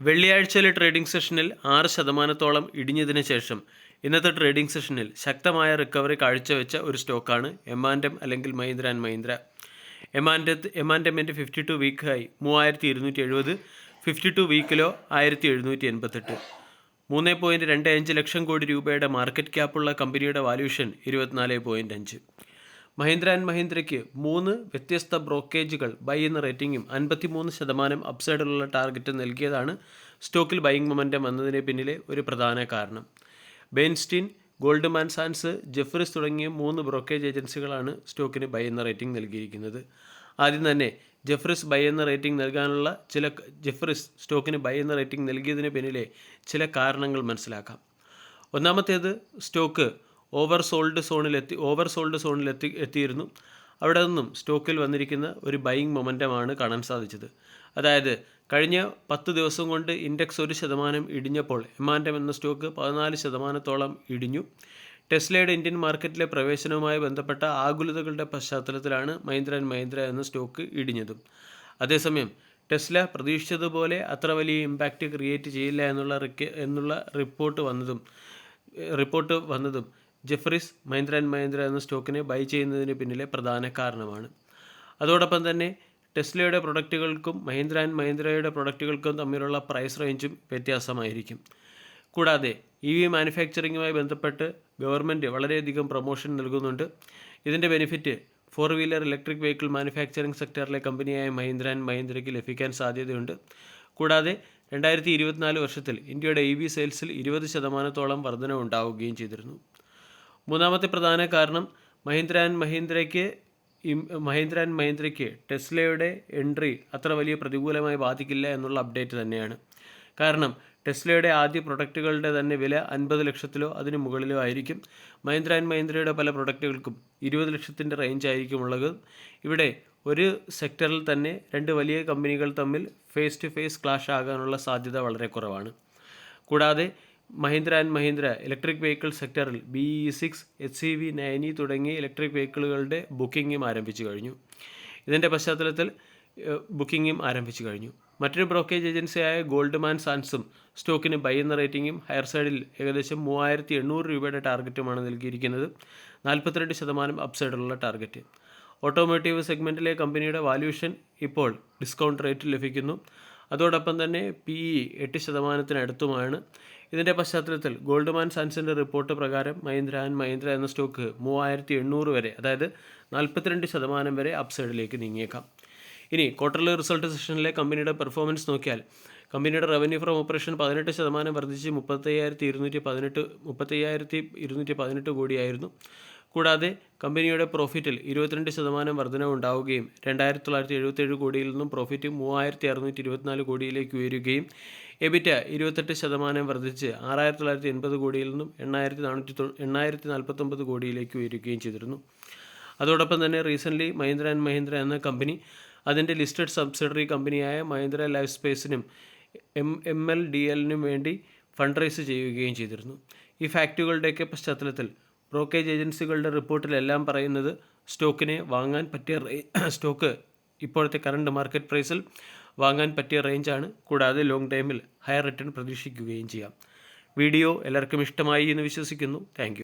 വെള്ളിയാഴ്ചയിലെ trading സെഷനിൽ ആറ് ശതമാനത്തോളം ഇടിഞ്ഞതിന് ശേഷം ഇന്നത്തെ ട്രേഡിംഗ് സെഷനിൽ ശക്തമായ റിക്കവറി കാഴ്ചവെച്ച ഒരു സ്റ്റോക്കാണ് എമാൻഡം അല്ലെങ്കിൽ മഹീന്ദ്ര ആൻഡ് മഹീന്ദ്ര. എമാൻഡ എമാൻഡമിന്റെ ഫിഫ്റ്റി ടു വീക്ക് ഹൈ മൂവായിരത്തി ഇരുന്നൂറ്റി എഴുപത് ഫിഫ്റ്റി ടു വീക്കിലോ ആയിരത്തി എഴുന്നൂറ്റി എൺപത്തെട്ട് മൂന്ന് പോയിന്റ് രണ്ട് അഞ്ച് ലക്ഷം കോടി രൂപയുടെ മാർക്കറ്റ് ക്യാപ്പുള്ള കമ്പനിയുടെ വാല്യൂഷൻ ഇരുപത്തിനാല് പോയിന്റ് അഞ്ച്. മഹീന്ദ്ര ആൻഡ് മഹീന്ദ്രയ്ക്ക് മൂന്ന് വ്യത്യസ്ത ബ്രോക്കേജുകൾ ബൈ എന്ന റേറ്റിംഗും അൻപത്തിമൂന്ന് ശതമാനം അപ്സൈഡിലുള്ള ടാർഗറ്റ് നൽകിയതാണ് സ്റ്റോക്കിൽ ബൈയിങ് മൊമെന്റം വന്നതിന് പിന്നിലെ ഒരു പ്രധാന കാരണം. ബെയിൻസ്റ്റീൻ ഗോൾഡ്മാൻ സാൻസ് ജെഫ്രിസ് തുടങ്ങിയ മൂന്ന് ബ്രോക്കേജ് ഏജൻസികളാണ് സ്റ്റോക്കിന് ബൈ എന്ന റേറ്റിംഗ് നൽകിയിരിക്കുന്നത്. ആദ്യം തന്നെ ജെഫ്രിസ് ബൈ എന്ന റേറ്റിംഗ് നൽകാനുള്ള ചില ജെഫ്രിസ് സ്റ്റോക്കിന് ബൈ എന്ന റേറ്റിംഗ് നൽകിയതിന് പിന്നിലെ ചില കാരണങ്ങൾ മനസ്സിലാക്കാം. ഒന്നാമത്തേത് സ്റ്റോക്ക് ഓവർ സോൾഡ് സോണിലെത്തി ഓവർ സോൾഡ് സോണിലെത്തി എത്തിയിരുന്നു. അവിടെ നിന്നും സ്റ്റോക്കിൽ വന്നിരിക്കുന്ന ഒരു ബൈയിങ് മൊമെന്റമാണ് കാണാൻ സാധിച്ചത്. അതായത് കഴിഞ്ഞ പത്ത് ദിവസം കൊണ്ട് ഇൻഡെക്സ് ഒരു ശതമാനം ഇടിഞ്ഞപ്പോൾ എമാൻഡം എന്ന സ്റ്റോക്ക് പതിനാല് ശതമാനത്തോളം ഇടിഞ്ഞു. ടെസ്ലയുടെ ഇന്ത്യൻ മാർക്കറ്റിലെ പ്രവേശനവുമായി ബന്ധപ്പെട്ട ആകുലതകളുടെ പശ്ചാത്തലത്തിലാണ് മഹീന്ദ്ര ആൻഡ് മഹീന്ദ്ര എന്ന സ്റ്റോക്ക് ഇടിഞ്ഞതും. അതേസമയം ടെസ്ല പ്രതീക്ഷിച്ചതുപോലെ അത്ര വലിയ ഇമ്പാക്റ്റ് ക്രിയേറ്റ് ചെയ്യില്ല എന്നുള്ള എന്നുള്ള റിപ്പോർട്ട് വന്നതും റിപ്പോർട്ട് വന്നതും ജെഫ്രീസ് മഹീന്ദ്ര ആൻഡ് മഹീന്ദ്ര എന്ന സ്റ്റോക്കിനെ ബൈ ചെയ്യുന്നതിന് പിന്നിലെ പ്രധാന കാരണമാണ്. അതോടൊപ്പം തന്നെ ടെസ്ലയുടെ പ്രൊഡക്റ്റുകൾക്കും മഹീന്ദ്ര ആൻഡ് മഹീന്ദ്രയുടെ പ്രൊഡക്റ്റുകൾക്കും തമ്മിലുള്ള പ്രൈസ് റേഞ്ചും വ്യത്യാസമായിരിക്കും. കൂടാതെ ഇ വി മാനുഫാക്ചറിങ്ങുമായി ബന്ധപ്പെട്ട് ഗവൺമെന്റ് വളരെയധികം പ്രൊമോഷൻ നൽകുന്നുണ്ട്. ഇതിന്റെ benefit four wheeler electric vehicle manufacturing സെക്ടറിലെ കമ്പനിയായ മഹീന്ദ്ര ആൻഡ് മഹീന്ദ്രയ്ക്ക് ലഭിക്കാൻ സാധ്യതയുണ്ട്. കൂടാതെ രണ്ടായിരത്തി ഇരുപത്തിനാല് വർഷത്തിൽ ഇന്ത്യയുടെ ഇ വി സെയിൽസിൽ ഇരുപത് ശതമാനത്തോളം വർധനവുണ്ടാവുകയും ചെയ്തിരുന്നു. മൂന്നാമത്തെ പ്രധാന കാരണം മഹീന്ദ്ര ആൻഡ് മഹീന്ദ്രയ്ക്ക് മഹീന്ദ്ര ആൻഡ് മഹീന്ദ്രയ്ക്ക് ടെസ്ലയുടെ എൻട്രി അത്ര വലിയ പ്രതികൂലമായി ബാധിക്കില്ല എന്നുള്ള അപ്ഡേറ്റ് തന്നെയാണ്. കാരണം ടെസ്ലയുടെ ആദ്യ പ്രൊഡക്റ്റുകളുടെ തന്നെ വില അൻപത് ലക്ഷത്തിലോ അതിന് മുകളിലോ ആയിരിക്കും. മഹീന്ദ്ര ആൻഡ് മഹീന്ദ്രയുടെ പല പ്രൊഡക്റ്റുകൾക്കും ഇരുപത് ലക്ഷത്തിന്റെ റേഞ്ച് ആയിരിക്കും ഉള്ളത്. ഇവിടെ ഒരു സെക്ടറിൽ തന്നെ രണ്ട് വലിയ കമ്പനികൾ തമ്മിൽ ഫേസ് ടു ഫേസ് ക്ലാഷ് ആകാനുള്ള സാധ്യത വളരെ കുറവാണ്. കൂടാതെ Mahindra and Mahindra electric vehicle സെക്ടറിൽ B E six H C V nine e തുടങ്ങിയ ഇലക്ട്രിക് വെഹിക്കിളുകളുടെ ബുക്കിങ്ങും ആരംഭിച്ചു കഴിഞ്ഞു. ഇതിന്റെ പശ്ചാത്തലത്തിൽ ബുക്കിങ്ങും ആരംഭിച്ചു കഴിഞ്ഞു. മറ്റൊരു ബ്രോക്കേജ് ഏജൻസിയായ ഗോൾഡ്മാൻ സാൻസും സ്റ്റോക്കിന് ബൈ എന്ന റേറ്റിംഗും ഹയർ സൈഡിൽ ഏകദേശം മൂവായിരത്തി എണ്ണൂറ് രൂപയുടെ ടാർഗറ്റുമാണ് നൽകിയിരിക്കുന്നത്. നാൽപ്പത്തിരണ്ട് ശതമാനം അപ്സൈഡിലുള്ള ടാർഗറ്റ് ഓട്ടോമോട്ടീവ് സെഗ്മെന്റിലെ കമ്പനിയുടെ വാല്യൂഷൻ ഇപ്പോൾ ഡിസ്കൗണ്ട് റേറ്റ് ലഭിക്കുന്നു. അതോടൊപ്പം തന്നെ പി ഇ എട്ട് ശതമാനത്തിനടുത്തുമാണ്. ഇതിന്റെ പശ്ചാത്തലത്തിൽ ഗോൾഡ്മാൻ സൺസിന്റെ റിപ്പോർട്ട് പ്രകാരം മഹീന്ദ്ര ആൻഡ് മഹീന്ദ്ര എന്ന സ്റ്റോക്ക് മൂവായിരത്തി എണ്ണൂറ് വരെ അതായത് നാൽപ്പത്തിരണ്ട് ശതമാനം വരെ അപ്സൈഡിലേക്ക് നീങ്ങിയേക്കാം. ഇനി ക്വാർട്ടർലി റിസൾട്ട് സെഷനിലെ കമ്പനിയുടെ പെർഫോമൻസ് നോക്കിയാൽ കമ്പനിയുടെ റവന്യൂ ഫ്രം ഓപ്പറേഷൻ പതിനെട്ട് ശതമാനം വർദ്ധിച്ച് മുപ്പത്തയ്യായിരത്തി ഇരുന്നൂറ്റി പതിനെട്ട് മുപ്പത്തയ്യായിരത്തി ഇരുന്നൂറ്റി പതിനെട്ട് കോടിയായിരുന്നു. കൂടാതെ കമ്പനിയുടെ പ്രോഫിറ്റിൽ ഇരുപത്തിരണ്ട് ശതമാനം വർധനവ് ഉണ്ടാവുകയും രണ്ടായിരത്തി തൊള്ളായിരത്തി എഴുപത്തേഴ് കോടിയിൽ നിന്നും പ്രോഫിറ്റ് മൂവായിരത്തി അറുന്നൂറ്റി ഇരുപത്തിനാല് കോടിയിലേക്ക് ഉയരുകയും എബിറ്റ ഇരുപത്തെട്ട് ശതമാനം വർദ്ധിച്ച് ആറായിരത്തി തൊള്ളായിരത്തി എൺപത് കോടിയിൽ നിന്നും എണ്ണായിരത്തി നാനൂറ്റി എണ്ണായിരത്തി നാൽപ്പത്തൊമ്പത് കോടിയിലേക്ക് ഉയരുകയും ചെയ്തിരുന്നു. അതോടൊപ്പം തന്നെ റീസെന്റ്ലി മഹീന്ദ്ര ആൻഡ് മഹീന്ദ്ര എന്ന കമ്പനി അതിന്റെ ലിസ്റ്റഡ് സബ്സിഡറി കമ്പനിയായ മഹീന്ദ്ര ലൈഫ് സ്പേസിനും എം എം എൽ ഡി എല്ലിനും വേണ്ടി ഫണ്ട് റൈസ് ചെയ്യുകയും ചെയ്തിരുന്നു. ഈ ഫാക്റ്റുകളുടെയൊക്കെ പശ്ചാത്തലത്തിൽ ബ്രോക്കേജ് ഏജൻസികളുടെ റിപ്പോർട്ടിലെല്ലാം പറയുന്നത് സ്റ്റോക്കിനെ വാങ്ങാൻ പറ്റിയ സ്റ്റോക്ക് ഇപ്പോഴത്തെ കറണ്ട് മാർക്കറ്റ് പ്രൈസിൽ വാങ്ങാൻ പറ്റിയ റേഞ്ചാണ്. കൂടാതെ ലോങ് ടൈമിൽ ഹയർ റിട്ടേൺ പ്രതീക്ഷിക്കുകയും ചെയ്യാം. വീഡിയോ എല്ലാവർക്കും ഇഷ്ടമായി എന്ന് വിശ്വസിക്കുന്നു. താങ്ക്